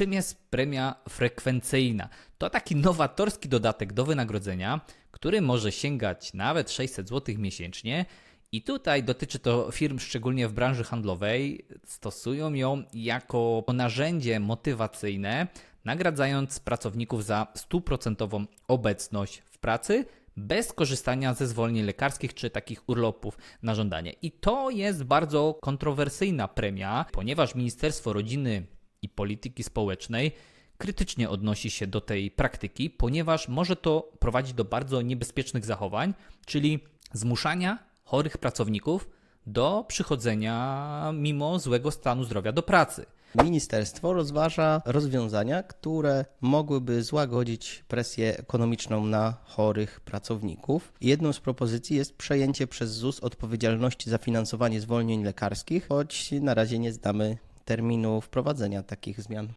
czym jest premia frekwencyjna? To taki nowatorski dodatek do wynagrodzenia, który może sięgać nawet 600 zł miesięcznie. I tutaj dotyczy to firm, szczególnie w branży handlowej, stosują ją jako narzędzie motywacyjne, nagradzając pracowników za stuprocentową obecność w pracy bez korzystania ze zwolnień lekarskich czy takich urlopów na żądanie. I to jest bardzo kontrowersyjna premia, ponieważ Ministerstwo Rodziny i Polityki Społecznej krytycznie odnosi się do tej praktyki, ponieważ może to prowadzić do bardzo niebezpiecznych zachowań, czyli zmuszania chorych pracowników do przychodzenia mimo złego stanu zdrowia do pracy. Ministerstwo rozważa rozwiązania, które mogłyby złagodzić presję ekonomiczną na chorych pracowników. Jedną z propozycji jest przejęcie przez ZUS odpowiedzialności za finansowanie zwolnień lekarskich, choć na razie nie znamy terminu wprowadzenia takich zmian.